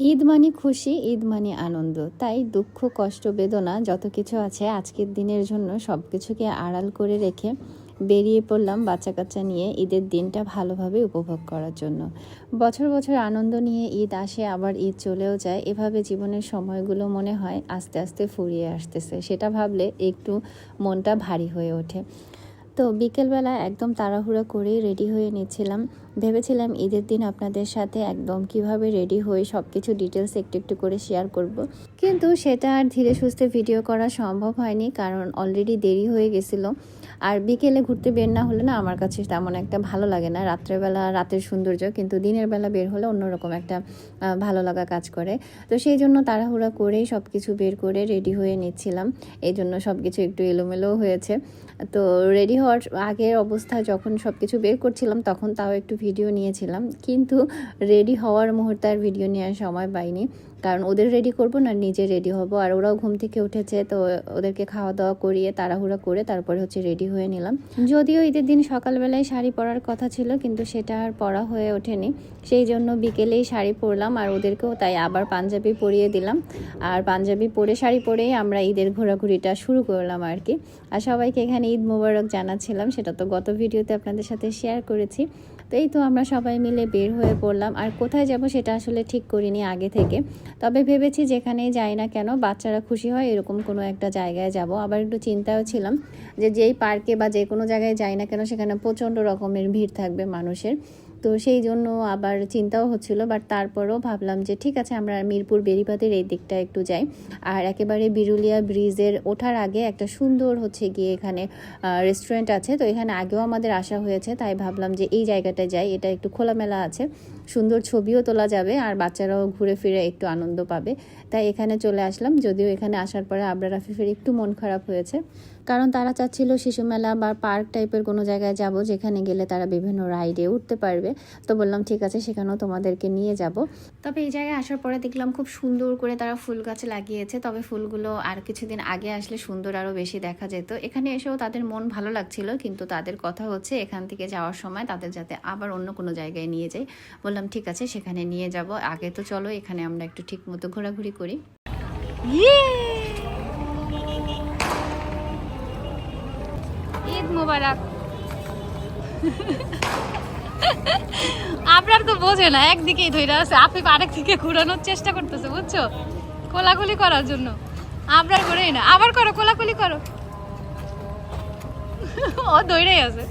ঈদ মানে খুশি, ঈদ মানে আনন্দ। তাই দুঃখ, কষ্ট, বেদনা যত কিছু আছে আজকের দিনের জন্য সব কিছুকে আড়াল করে রেখে বেরিয়ে পড়লাম বাচ্চা কাচ্চা নিয়ে ঈদের দিনটা ভালোভাবে উপভোগ করার জন্য। বছর বছর আনন্দ নিয়ে ঈদ আসে, আবার ঈদ চলেও যায়। এভাবে জীবনের সময়গুলো মনে হয় আস্তে আস্তে ফুরিয়ে আসতেছে। সেটা ভাবলে একটু মনটা ভারী হয়ে ওঠে। তো বিকেলবেলা একদম তাড়াহুড়ো করেই রেডি হয়ে নিচ্ছিলাম। ভেবেছিলাম ঈদের দিন আপনাদের সাথে একদম কীভাবে রেডি হয়ে সব কিছু ডিটেলস একটু একটু করে শেয়ার করব। কিন্তু সেটা আর ধীরে সুস্থে ভিডিও করা সম্ভব হয়নি, কারণ অলরেডি দেরি হয়ে গেছিল। আর বিকেলে ঘুরতে বের না হলে না আমার কাছে তেমন একটা ভালো লাগে না। রাত্রেবেলা রাতের সৌন্দর্য, কিন্তু দিনের বেলা বের হলে অন্যরকম একটা ভালো লাগা কাজ করে। তো সেই জন্য তাড়াহুড়া করেই সব কিছু বের করে রেডি হয়ে নিচ্ছিলাম। এই জন্য সব কিছু একটু এলোমেলো হয়েছে। তো রেডি হওয়ার আগের অবস্থা যখন সব কিছু বের করছিলাম, তখন তাও একটু ভিডিও নিয়েছিলাম, কিন্তু রেডি হওয়ার মুহূর্তে আর ভিডিও নেওয়ার সময় পাইনি। কারণ ওদের রেডি করব না, নিজে রেডি হব। আর ওরাও ঘুম থেকে উঠেছে, তো ওদেরকে খাওয়া দাওয়া করিয়ে, তাড়াহুড়া করে তারপরে হচ্ছে রেডি হয়ে নিলাম। যদিও ঈদের দিন সকালবেলায় শাড়ি পরার কথা ছিল, কিন্তু সেটা আর পরা হয়ে ওঠেনি। সেই জন্য বিকেলেই শাড়ি পরলাম, আর ওদেরকেও তাই আবার পাঞ্জাবি পরিয়ে দিলাম। আর পাঞ্জাবি পরে শাড়ি পরেই আমরা ঈদের ঘোরাঘুরিটা শুরু করলাম আর কি। আর সবাইকে এখানে ঈদ মোবারক জানাচ্ছিলাম, সেটা তো গত ভিডিওতে আপনাদের সাথে শেয়ার করেছি। তো এই তো আমরা সবাই মিলে বের হয়ে পড়লাম। আর কোথায় যাব সেটা আসলে ঠিক করিনি আগে থেকে। তবে ভেবেছি যেখানেই যাই না কেন বাচ্চারা খুশি হয় এরকম কোনো একটা জায়গায় যাব। আবার একটু চিন্তাও ছিলাম যে যেই পার্কে বা যে কোনো জায়গায় যাই না কেন সেখানে প্রচণ্ড রকমের ভিড় থাকবে মানুষের। তো সেই জন্য আবার চিন্তাও হচ্ছিল বাট তারপরও ভাবলাম যে ঠিক আছে, আমরা মিরপুর বেরিবাদের এই দিকটা একটু যাই। আর একেবারে বিরুলিয়া ব্রিজের ওঠার আগে একটা সুন্দর হচ্ছে গিয়ে এখানে রেস্টুরেন্ট আছে। তো এখানে আগেও আমাদের আসা হয়েছে, তাই ভাবলাম যে এই জায়গাটা যাই, এটা একটু খোলামেলা আছে। সুন্দর ছবিও তোলা যাবে আর বাচ্চারাও ঘুরে ফিরে একটু আনন্দ পাবে। তাই এখানে চলে আসলাম। যদিও এখানে আসার পরে আবরা রাফিফের একটু মন খারাপ হয়েছে। কারণ তারা চাচ্ছিল শিশু মেলা বা পার্ক টাইপের কোনো জায়গায় যাব যেখানে গেলে তারা বিভিন্ন রাইডে উঠতে পারবে। তো বললাম, ঠিক আছে, সেখানেও তোমাদেরকে নিয়ে যাব। তবে এই জায়গায় আসার পরে দেখলাম খুব সুন্দর করে তারা ফুল গাছ লাগিয়েছে। তবে ফুলগুলো আর কিছুদিন আগে আসলে সুন্দর আরও বেশি দেখা যেত। এখানে এসেও তাদের মন ভালো লাগছিল, কিন্তু তাদের কথা হচ্ছে এখান থেকে যাওয়ার সময় তাদের যাতে আবার অন্য কোনো জায়গায় নিয়ে যাই। বললাম ঠিক আছে, সেখানে নিয়ে যাব। আগে তো চলো, এখানে আমরা একটু ঠিক মতো ঘোরাঘুরি করি। মোবারক। আপনার তো বোঝে না, একদিকেই ধরে আছে, আপনি আরেক দিকে ঘুরানোর চেষ্টা করতেছে, বুঝছ? কোলাকুলি করার জন্য। আপনার করেই না, আবার করো, কোলাকুলি করো। ও দৌড়েই আছে।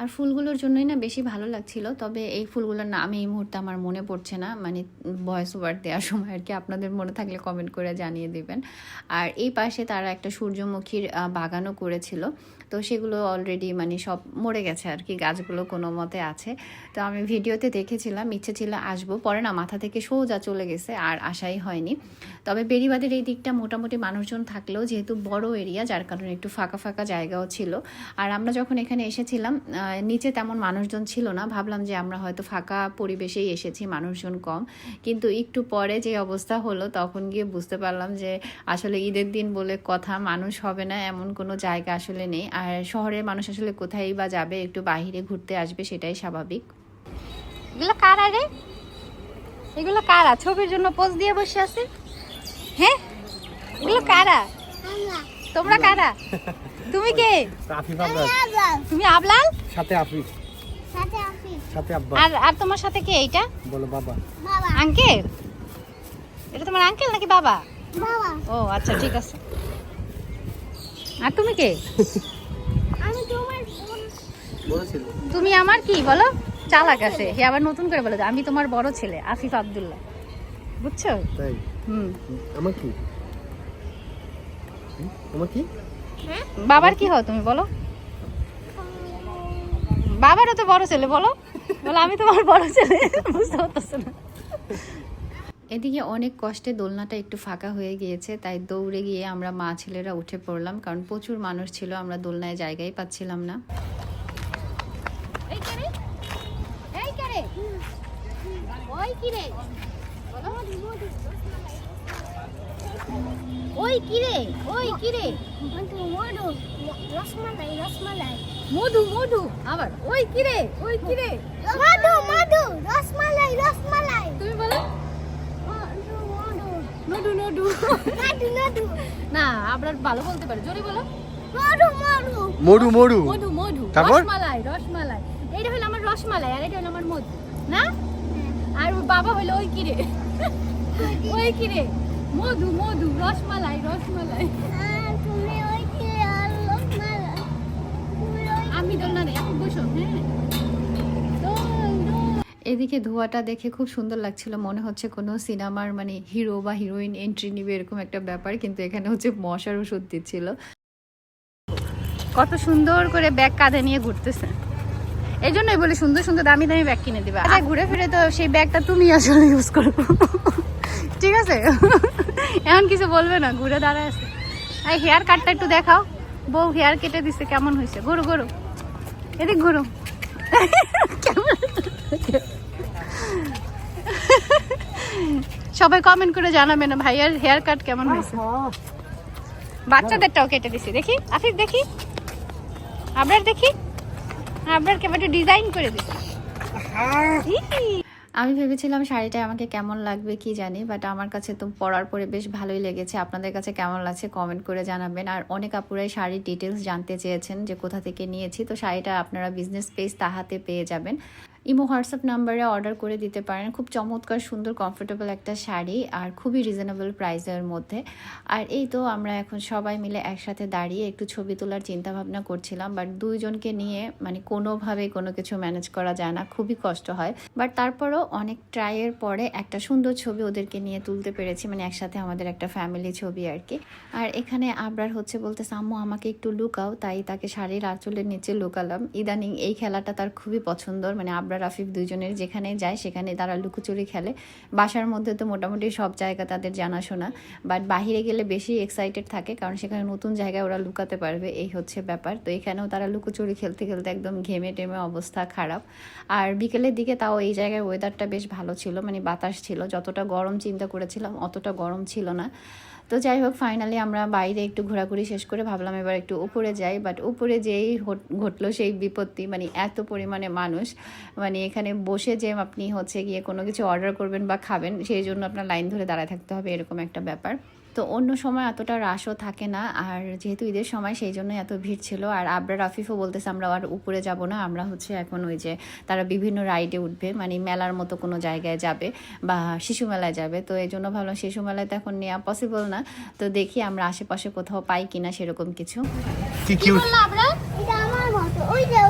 আর ফুলগুলোর জন্যই না বেশি ভালো লাগছিল, তবে এই ফুলগুলোর নাম এই মুহূর্তে আমার মনে পড়ছে না মানে ভয়েস ওভার দেওয়ার সময় আর কি, আপনাদের মনে থাকলে কমেন্ট করে জানিয়ে দেবেন। আর এই পাশে তারা একটা সূর্যমুখীর বাগানও করেছিল। তো সেগুলো অলরেডি মানে সব মরে গেছে আর কি, গাছগুলো কোনো মতে আছে। তো আমি ভিডিওতে দেখেছিলাম, ইচ্ছে ছিল আসব। পরে না মাথা থেকে সোজা চলে গেছে, আর আসাই হয়নি। তবে বেরিবাদের এই দিকটা মোটামুটি মানুষজন থাকলেও যেহেতু বড় এরিয়া যার কারণে একটু ফাঁকা ফাঁকা জায়গাও ছিল। আর আমরা যখন এখানে এসেছিলাম নিচে তেমন মানুষজন ছিল না। ভাবলাম যে আমরা হয়তো ফাঁকা পরিবেশেই এসেছি, মানুষজন কম। কিন্তু একটু পরে যে অবস্থা হলো, তখন গিয়ে বুঝতে পারলাম যে আসলে ঈদের দিন বলে কথা মানুষ হবে না, এমন কোনো জায়গা আসলে নেই। আর শহরের মানুষ আসলে কোথায় বা যাবে একটু বাইরে ঘুরতে আসবে সেটাই স্বাভাবিক। এগুলো কারা রে এগুলো কারা? ছবির জন্য পোজ দিয়ে বসে আছে? হ্যাঁ এগুলো কারা? তোমরা কারা? তুমি কে? তুমি আবলাল? সাথে আফিফ। সাথে আব্বা। আর আর তোমার সাথে কে এইটা? বলো বাবা। আঙ্কেল? এটা তোমার আঙ্কেল নাকি বাবা। ও আচ্ছা ঠিক আছে। আর তুমি কে? তুমি আমার কি বলো? চালাক আছে। হে আবার নতুন করে বলে আমি তোমার বড় ছেলে আফিফ আব্দুল্লাহ। বুঝছ? তাই? হুম। আমার কি? তোমার কি? বাবার কি হও তুমি বলো? বাবারও তো বড় ছেলে বলো? বলো আমি তোমার বড় ছেলে বুঝতে পারতেছো না। এদিকে অনেক কষ্টে দোলনাটা একটু ফাঁকা হয়ে গিয়েছে তাই দৌড়ে গিয়ে আমরা মা ছেলেরা উঠে পড়লাম কারণ প্রচুর মানুষ ছিল আমরা দোলনায় জায়গায় পাচ্ছিলাম না এই কে রে এই কে রে ওই কি রে ওই কি রে ওই কি রে রসমালাই রসমালাই মধু মধু। আবার ওই কি রে ওই কি রে মধু মধু রসমালাই রসমালাই। তুমি বলো। মধু না আপনার ভালো বলতে পারে। জোরে বলো। মরু মরু মধু মধু। তারপর? রসমালাই রসমালাই। এইটা হলো আমার রসমালাই আর এটা হলো আমার মধু। না? বাবা হলো ওই কিরে ওই কিরে মধু মধু রসমালাই রসমালাই। আমি এখন বসো হ্যাঁ। এদিকে ধোঁয়াটা দেখে খুব সুন্দর লাগছিল। মনে হচ্ছে কোনো সিনেমার মানে হিরো বা হিরোইন এন্ট্রি নিবে এরকম একটা ব্যাপার কিন্তু এখানে হচ্ছে মশার ওষুধ দিচ্ছিল। কত সুন্দর করে ব্যাগ কাঁধে নিয়ে ঘুরতেছে। এই জন্যই বলি সুন্দর সুন্দর দামি দামি ব্যাগ কিনে দিবা। আচ্ছা ঘুরে ফিরে তো সেই ব্যাগটা তুমি আসলে ইউজ করব ঠিক আছে? এমন কিছু বলবে না, ঘুরে দাঁড়ায় আছে। এই হেয়ার কাটটা একটু দেখাও। বউ হেয়ার কেটে দিছে, কেমন হয়েছে? ঘুরো ঘুরো। এদিক ঘুরো। সবাই কমেন্ট করে জানাবে জানাবেন ভাইয়ার হেয়ার কাট কেমন হয়েছে? বাচ্চাদেরটাও কেটে দিছি, দেখি। আফিফ, দেখি। আবরার, দেখি। আবরার কেমন ডিজাইন করে দিচ্ছি আমি ভেবেছিলাম শাড়িটা আমাকে কেমন লাগবে কি জানি বাট আমার কাছে তো পরার পরে বেশ ভালোই লেগেছে। আপনাদের কাছে কেমন লাগছে কমেন্ট করে জানাবেন। আর অনেক আপুরাই শাড়ির ডিটেলস জানতে চেয়েছেন যে কোথা থেকে নিয়েছি, তো শাড়িটা আপনারা বিজনেস পেজ তাহাতে পেয়ে যাবেন। ইমো, হোয়াটসঅ্যাপ নাম্বারে অর্ডার করে দিতে পারেন। খুব চমৎকার, সুন্দর কমফোর্টেবল একটা শাড়ি আর খুবই রিজনেবল প্রাইসের মধ্যে। আর এই তো আমরা এখন সবাই মিলে একসাথে দাঁড়িয়ে একটু ছবি তোলার চিন্তাভাবনা করছিলাম বাট দুইজনকে নিয়ে মানে কোনোভাবে কোনো কিছু ম্যানেজ করা যায় না, খুবই কষ্ট হয়। বাট তারপরও অনেক ট্রাইয়ের পরে একটা সুন্দর ছবি ওদেরকে নিয়ে তুলতে পেরেছি মানে একসাথে আমাদের একটা ফ্যামিলি ছবি আর কি। আর এখানে আবরার হচ্ছে বলতে সাম্মু আমাকে একটু লুকাও। তাই তাকে শাড়ির আঁচলের নিচে লুকালাম। ইদানিং এই খেলাটা তার খুবই পছন্দর মানে আবরার রাফিফ দুজনের যেখানে যায় সেখানে তারা লুকোচুরি খেলে। বাসার মধ্যে তো মোটামুটি সব জায়গা তাদের জানাশোনা। বাট বাহিরে গেলে বেশি এক্সাইটেড থাকে, কারণ সেখানে নতুন জায়গায় ওরা লুকাতে পারবে, এই হচ্ছে ব্যাপার। তো এখানেও তারা লুকোচুরি খেলতে খেলতে একদম ঘেমে টেমে অবস্থা খারাপ। আর বিকেলের দিকে তাও এই জায়গায় ওয়েদারটা বেশ ভালো ছিল মানে বাতাস ছিল। যতটা গরম চিন্তা করেছিলাম, অতটা গরম ছিল না। তো যাই হোক ফাইনালি আমরা বাইরে একটু ঘোরাঘুরি শেষ করে ভাবলাম এবার একটু উপরে যাই বাট উপরে যেই ঘটলো সেই বিপত্তি মানে এত পরিমাণে মানুষ মানে এখানে বসে যে আপনি হচ্ছে গিয়ে কোনো কিছু অর্ডার করবেন বা খাবেন, সেই জন্য আপনার লাইন ধরে দাঁড়ায় থাকতে হবে, এরকম একটা ব্যাপার। তো অন্য সময় এতটা রাশও থাকে না। আর যেহেতু ঈদের সময় সেই জন্য এত ভিড় ছিল। আর আবরার আফিফও বলতেছে আমরা আর উপরে যাব না। আমরা হচ্ছে এখন ওই যে তারা বিভিন্ন রাইডে উঠবে। মানে মেলার মতো কোনো জায়গায় যাবে বা শিশু মেলায় যাবে। তো এই জন্য ভাবলাম শিশু মেলায় তো এখন নেওয়া পসিবল না। তো দেখি আমরা আশেপাশে কোথাও পাই কিনা সেরকম কিছু। কি কি কিউট বললা আবরার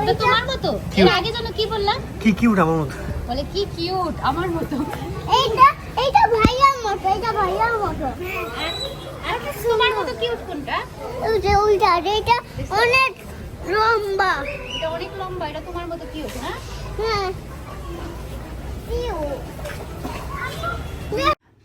এটা তোমার মতো? এর আগে যেন কি বললাম কি কিউট আমার মতো? বলে কি কিউট আমার মতো। এইটা এইটা এটা ভাইয়ার মতো। আর তোমার মতো কিউট কোনটা? ওই যে ওইটা এটা অনেক লম্বা। এটা অনেক লম্বা এটা তোমার মতো কিউট না? হ্যাঁ।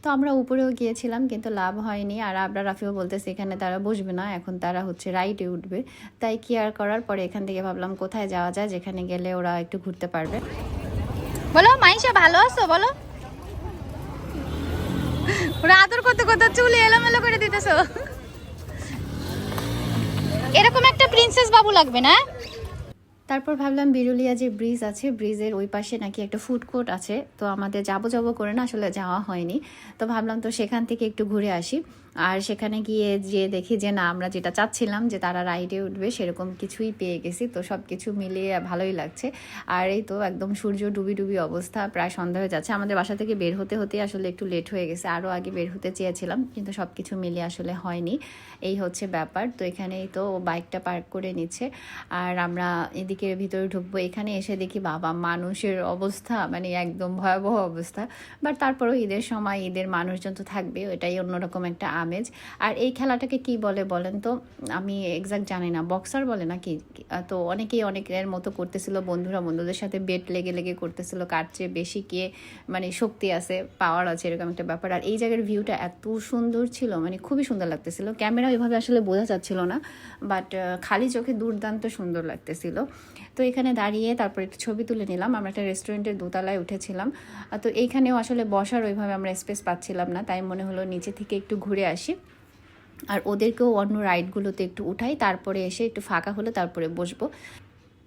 তো আমরা উপরেও গিয়েছিলাম কিন্তু লাভ হয়নি। আর আবরা রাফিও বলতেছে এখানে তারা বসবে না এখন তারা হচ্ছে রাইডে উঠবে। তাই কি আর করার পরে এখান থেকে ভাবলাম কোথায় যাওয়া যায় যেখানে গেলে ওরা একটু ঘুরতে পারবে। বলো মাইশা ভালো আছো? বলো। ওরা আদর করতে করতে চুল এলোমেলো করে দিতেছো। এরকম একটা প্রিন্সেস বাবু লাগবে না? তারপর ভাবলাম বিরুলিয়া যে ব্রিজ আছে ব্রিজের ওই পাশে নাকি একটা ফুড কোর্ট আছে। তো আমাদের যাব যাব করে না আসলে যাওয়া হয়নি। তো ভাবলাম তো সেখান থেকে একটু ঘুরে আসি। আর সেখানে গিয়ে যে দেখি যে না, আমরা যেটা চাচ্ছিলাম যে তারা রাইডে উঠবে, সেরকম কিছুই পেয়ে গেছি। তো সব কিছু মিলিয়ে ভালোই লাগছে। আর এই তো একদম সূর্য ডুবি ডুবি অবস্থা, প্রায় সন্ধ্যা হয়ে যাচ্ছে। আমাদের বাসা থেকে বের হতে হতে আসলে একটু লেট হয়ে গেছে। আরও আগে বের হতে চেয়েছিলাম, কিন্তু সব কিছু মিলিয়ে আসলে হয়নি। এই হচ্ছে ব্যাপার। তো এখানেই তো বাইকটা পার্ক করে নিচ্ছে। আর আমরা এদিকে ভিতরে ঢুকবো। এখানে এসে দেখি বাবা, মানুষের অবস্থা মানে একদম ভয়াবহ অবস্থা। বাট তারপরেও ঈদের সময় ঈদের মানুষজন তো থাকবে এটাই অন্যরকম একটা আমেজ আর এই খেলাটাকে কি বলে বলেন তো? আমি এক্সাক্ট জানি না। বক্সার বলে না কি তো অনেকেই অনেকের মতো করতেছিল, বন্ধুরা বন্ধুদের সাথে বেট লেগে লেগে করতেছিল, কার চেয়ে বেশি কে মানে শক্তি আছে পাওয়ার আছে, এরকম একটা ব্যাপার। আর এই জায়গার ভিউটা এত সুন্দর ছিল মানে খুবই সুন্দর লাগতেছিল। ক্যামেরা ওইভাবে আসলে বোঝা যাচ্ছিল না বাট খালি চোখে দুর্দান্ত সুন্দর লাগতেছিল। তো এখানে দাঁড়িয়ে তারপরে একটু ছবি তুলে নিলাম। আমরা একটা রেস্টুরেন্টের দোতলায় উঠেছিলাম। তো এইখানেও আসলে বসার ওইভাবে আমরা স্পেস পাচ্ছিলাম না, তাই মনে হলো নিচে থেকে একটু ঘুরে আসি। আর ওদেরকেও অন্য রাইডগুলোতে একটু উঠাই, তারপরে এসে একটু ফাঁকা হলে তারপরে বসবো।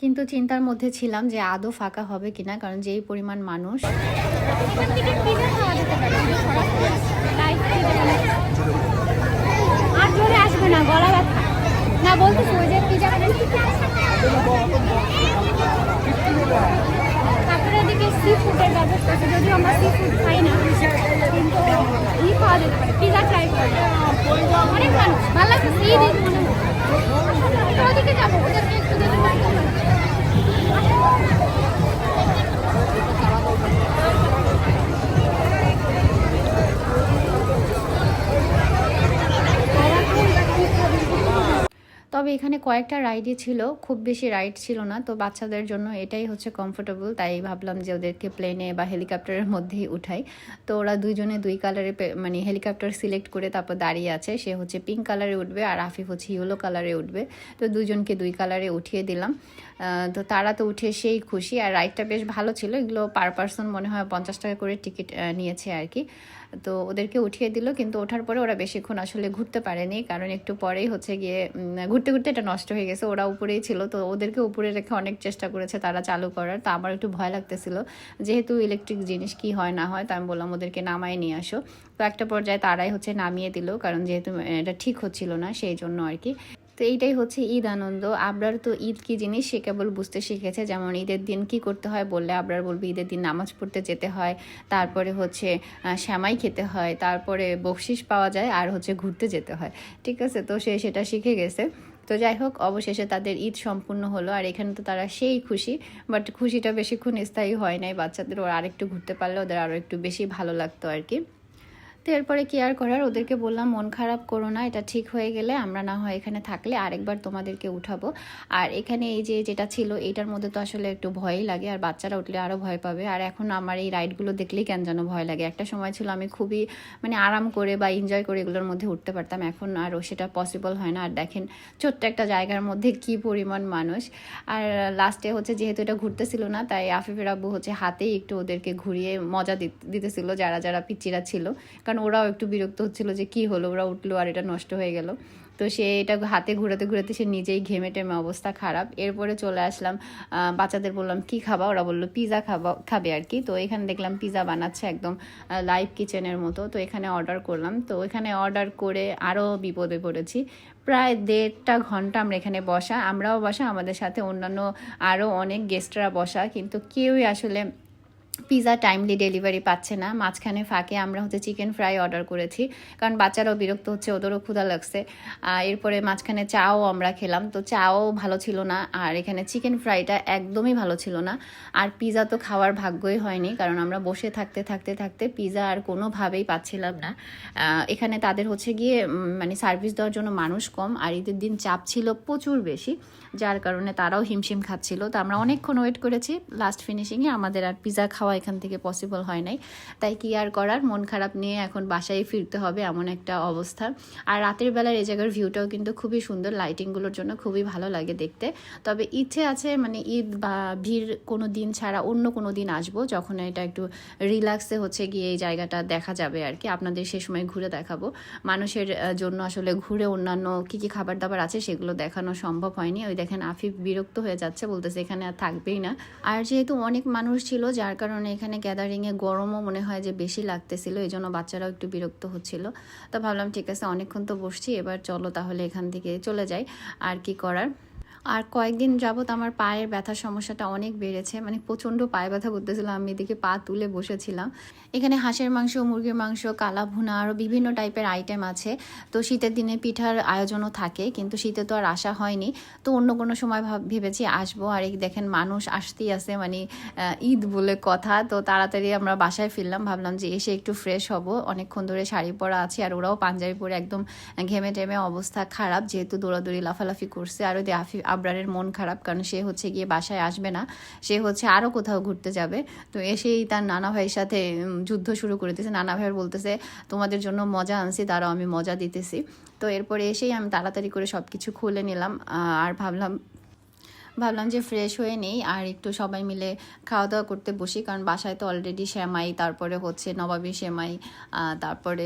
কিন্তু চিন্তার মধ্যে ছিলাম যে আদৌ ফাঁকা হবে কিনা, কারণ যেই পরিমাণ মানুষ না, গলা না বলতে তারপরে এদিকে সি ফুডের ব্যবস্থা আছে। যদিও আমরা সি ফুড খাই না, কিন্তু ই পাওয়া যেতে পারে। পিজা ট্রাই করা অনেক মানুষ, ভালো লাগছে মানে, দিন যাব, ওদেরকে একটু দেখে। তবে এখানে কয়েকটা রাইডই ছিল, খুব বেশি রাইড ছিল না, তো বাচ্চাদের জন্য এটাই হচ্ছে কমফোর্টেবল তাই ভাবলাম যে ওদেরকে প্লেনে বা হেলিকপ্টারের মধ্যেই উঠাই। তো ওরা দুইজনে দুই কালারে মানে হেলিকপ্টার সিলেক্ট করে তারপর দাঁড়িয়ে আছে, সে হচ্ছে পিঙ্ক কালারে উঠবে আর আফিফ হচ্ছে ইয়েলো কালারে উঠবে। তো দুজনকে দুই কালারে উঠিয়ে দিলাম। তো তারা তো উঠে সেই খুশি, আর রাইডটা বেশ ভালো ছিল, এগুলো পার পার্সন মনে হয় পঞ্চাশ টাকা করে টিকিট নিয়েছে আর কি। তো ওদেরকে উঠিয়ে দিল, কিন্তু ওঠার পরে ওরা বেশিক্ষণ আসলে ঘুরতে পারেনি, কারণ একটু পরেই হচ্ছে গিয়ে ঘুরতে ঘুরতে এটা নষ্ট হয়ে গেছে। ওরা উপরেই ছিল, তো ওদেরকে উপরে রেখে অনেক চেষ্টা করেছে তারা চালু করার। তো আমার একটু ভয় লাগতেছিল, যেহেতু ইলেকট্রিক জিনিস কি হয় না হয়, তো আমি বললাম ওদেরকে নামায় নিয়ে আসো। তো একটা পর্যায়ে তারাই হচ্ছে নামিয়ে দিল, কারণ যেহেতু এটা ঠিক হচ্ছিল না, সেই জন্য আর কি। তো এইটাই হচ্ছে ঈদ আনন্দ। আবরার তো ঈদ কি জিনিস সে কেবল বুঝতে শিখেছে, যেমন ঈদের দিন কি করতে হয় বললে আবরার বলবে ঈদের দিন নামাজ পড়তে যেতে হয়, তারপরে হচ্ছে শ্যামাই খেতে হয়, তারপরে বকশিস পাওয়া যায় আর হচ্ছে ঘুরতে যেতে হয়। ঠিক আছে? তো সে সেটা শিখে গেছে। তো যাই হোক, অবশেষে তাদের ঈদ সম্পূর্ণ হলো আর এখানে তো তারা সেই খুশি বাট খুশিটা বেশিক্ষণ স্থায়ী হয় নাই। বাচ্চাদের ওরা আরেকটু ঘুরতে পারলে ওদের আরও একটু বেশি ভালো লাগতো আর কি। তো এরপরে কি আর করার, ওদেরকে বললাম, মন খারাপ করো না, এটা ঠিক হয়ে গেলে আমরা না হয় এখানে থাকলে আরেকবার তোমাদেরকে উঠাবো। আর এখানে এই যে যেটা ছিল, এইটার মধ্যে তো আসলে একটু ভয়ই লাগে, আর বাচ্চারা উঠলে আরও ভয় পাবে। আর এখন আমার এই রাইডগুলো দেখলেই কেন যেন ভয় লাগে। একটা সময় ছিল আমি খুবই মানে আরাম করে বা এনজয় করে এগুলোর মধ্যে উঠতে পারতাম, এখন আর সেটা পসিবল হয় না। আর দেখেন, ছোট্ট একটা জায়গার মধ্যে কি পরিমাণ মানুষ। আর লাস্টে হচ্ছে যেহেতু এটা ঘুরতেছিল না, তাই আফিফের আব্বু হচ্ছে হাতেই একটু ওদেরকে ঘুরিয়ে মজা দিত- দিতেছিল, যারা যারা পিচ্চিরা ছিল। কারণ ওরাও একটু বিরক্ত হচ্ছিল যে কি হলো, ওরা উঠল আর এটা নষ্ট হয়ে গেল। তো সে এটা হাতে ঘুরাতে ঘুরাতে সে নিজেই ঘেমে টেমে অবস্থা খারাপ। এরপরে চলে আসলাম বাচ্চাদের বললাম, কি খাবা? ওরা বলল পিৎজা খাবা, খাবে আর কি। তো এখানে দেখলাম পিৎজা বানাচ্ছে একদম লাইভ কিচেনের মতো। তো এখানে অর্ডার করলাম। তো এখানে অর্ডার করে আরও বিপদে পড়েছি। প্রায় দেড়টা ঘণ্টা আমরা এখানে বসা, আমরাও বসা, আমাদের সাথে অন্যান্য আরও অনেক গেস্টরা বসা। কিন্তু কেউই আসলে পিৎজা টাইমলি ডেলিভারি পাচ্ছে না। মাঝখানে ফাঁকে আমরা হচ্ছে চিকেন ফ্রাই অর্ডার করেছি, কারণ বাচ্চারাও বিরক্ত হচ্ছে, ওদেরও ক্ষুধা লাগছে। এরপরে মাঝখানে চাও আমরা খেলাম, তো চাও ভালো ছিল না, আর এখানে চিকেন ফ্রাইটা একদমই ভালো ছিল না। আর পিৎজা তো খাওয়ার ভাগ্যই হয়নি, কারণ আমরা বসে থাকতে থাকতে থাকতে পিৎজা আর কোনোভাবেই পাচ্ছিলাম না। এখানে তাদের হচ্ছে গিয়ে মানে সার্ভিস দেওয়ার জন্য মানুষ কম, আর ঈদের দিন চাপ ছিল প্রচুর বেশি, যার কারণে তারাও হিমশিম খাচ্ছিল। তো আমরা অনেকক্ষণ ওয়েট করেছি লাস্ট ফিনিশিংয়ে আমাদের আর পিৎজা খাওয়া এখান থেকে পসিবল হয় নাই। তাই কি আর করার? মন খারাপ নিয়ে এখন বাসায় ফিরতে হবে এমন একটা অবস্থা। আর রাতের বেলার এই জায়গার ভিউটাও কিন্তু খুবই সুন্দর। লাইটিংগুলোর জন্য খুবই ভালো লাগে দেখতে। তবে ইচ্ছে আছে মানে ঈদ বা ভিড় কোনো দিন ছাড়া অন্য কোনো দিন আসব, যখন এটা একটু রিল্যাক্সে হচ্ছে গিয়ে এই জায়গাটা দেখা যাবে আর কি। আপনাদের সে সময় ঘুরে দেখাবো। মানুষের জন্য আসলে ঘুরে অন্যান্য কি কি খাবার দাবার আছে সেগুলো দেখানো সম্ভব হয়নি। ওই দেখেন আফিফ বিরক্ত হয়ে যাচ্ছে, বলতেছে এখানে আর থাকবেই না। আর যেহেতু অনেক মানুষ ছিল, যার কারণে এখানে গ্যাদারিংয়ে গরমও মনে হয় যে বেশি লাগতেছিল এই জন্য বাচ্চারাও একটু বিরক্ত হচ্ছিল। তো ভাবলাম, ঠিক আছে, অনেকক্ষণ তো বসছি, এবার চলো তাহলে এখান থেকে চলে যাই, আর কি করার? আর কয়েকদিন যাবত আমার পায়ের ব্যথার সমস্যাটা অনেক বেড়েছে। মানে প্রচণ্ড পায়ে ব্যথা করতেছিলাম আমি এদিকে পা তুলে বসেছিলাম। এখানে হাঁসের মাংস, মুরগির মাংস, কালা ভুনা আরও বিভিন্ন টাইপের আইটেম আছে। তো শীতের দিনে পিঠার আয়োজনও থাকে, কিন্তু শীতে তো আর আসা হয়নি। তো অন্য কোনো সময় ভাব- ভেবেছি আসব। আর এই দেখেন মানুষ আসতেই আছে মানে ঈদ বলে কথা। তো তাড়াতাড়ি আমরা বাসায় ফিরলাম, ভাবলাম যে এসে একটু ফ্রেশ হব। অনেকক্ষণ ধরে শাড়ি পরা আছে, আর ওরাও পাঞ্জাবি পরে একদম ঘেমে টেমে অবস্থা খারাপ, যেহেতু দৌড়াদৌড়ি লাফালাফি করছে। আর ওই আবরারের মন খারাপ, কারণ সে হচ্ছে গিয়ে বাসায় আসবে না। সে হচ্ছে আরও কোথাও ঘুরতে যাবে। তো এসেই তার নানা ভাইয়ের সাথে যুদ্ধ শুরু করে দিতেছে নানা ভাইয়ের বলতেছে, তোমাদের জন্য মজা আনছি তারাও আমি মজা দিতেছি। তো এরপরে এসেই আমি তাড়াতাড়ি করে সব কিছু খুলে নিলাম। আর ভাবলাম ভাবলাম যে ফ্রেশ হয়ে নেই আর একটু সবাই মিলে খাওয়া দাওয়া করতে বসি। কারণ বাসায় তো অলরেডি সেমাই, তারপরে হচ্ছে নবাবী সেমাই তারপরে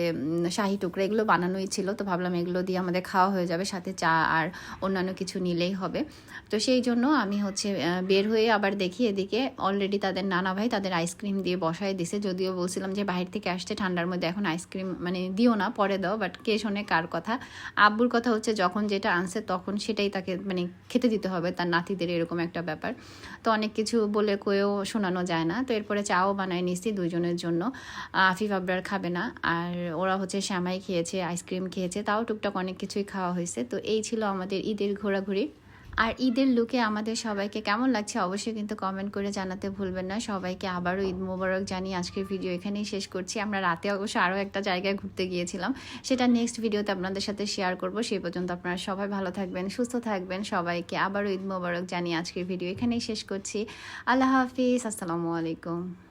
শাহি টুকরা এগুলো বানানোই ছিল। তো ভাবলাম এগুলো দিয়ে আমাদের খাওয়া হয়ে যাবে, সাথে চা আর অন্যান্য কিছু নিলেই হবে। তো সেই জন্য আমি হচ্ছে বের হয়ে আবার দেখি এদিকে অলরেডি তাদের নানা ভাই তাদের আইসক্রিম দিয়ে বসায় দিছে। যদিও বলছিলাম যে বাইরে থেকে আসতে ঠান্ডার মধ্যে এখন আইসক্রিম মানে দিও না, পরে দাও বাট কে শোনে কার কথা। আব্বুর কথা হচ্ছে যখন যেটা আনছে তখন সেটাই তাকে মানে খেতে দিতে হবে, তার নাতিদের ঈদের এরকম একটা ব্যাপার। তো অনেক কিছু বলে কয়েও শোনানো যায় না। তো এরপরে চাও বানায় নিচ্ছি দুজনের জন্য। আফিফ আবরার খাবে না। আর ওরা হচ্ছে শ্যামাই খেয়েছে আইসক্রিম খেয়েছে। তাও টুকটাক অনেক কিছুই খাওয়া হয়েছে। তো এই ছিল আমাদের ঈদের ঘোরাঘুরি। আর ঈদের লুকে আমাদের সবাইকে কেমন লাগছে অবশ্যই কিন্তু কমেন্ট করে জানাতে ভুলবেন না। সবাইকে আবারও ঈদ মোবারক জানিয়ে আজকের ভিডিও এখানেই শেষ করছি। আমরা রাতে অবশ্য আরও একটা জায়গায় ঘুরতে গিয়েছিলাম। সেটা নেক্সট ভিডিওতে আপনাদের সাথে শেয়ার করব। সেই পর্যন্ত আপনারা সবাই ভালো থাকবেন, সুস্থ থাকবেন। সবাইকে আবারও ঈদ মোবারক জানিয়ে আজকের ভিডিও এখানেই শেষ করছি। আল্লাহ হাফিজ, আসসালামু আলাইকুম।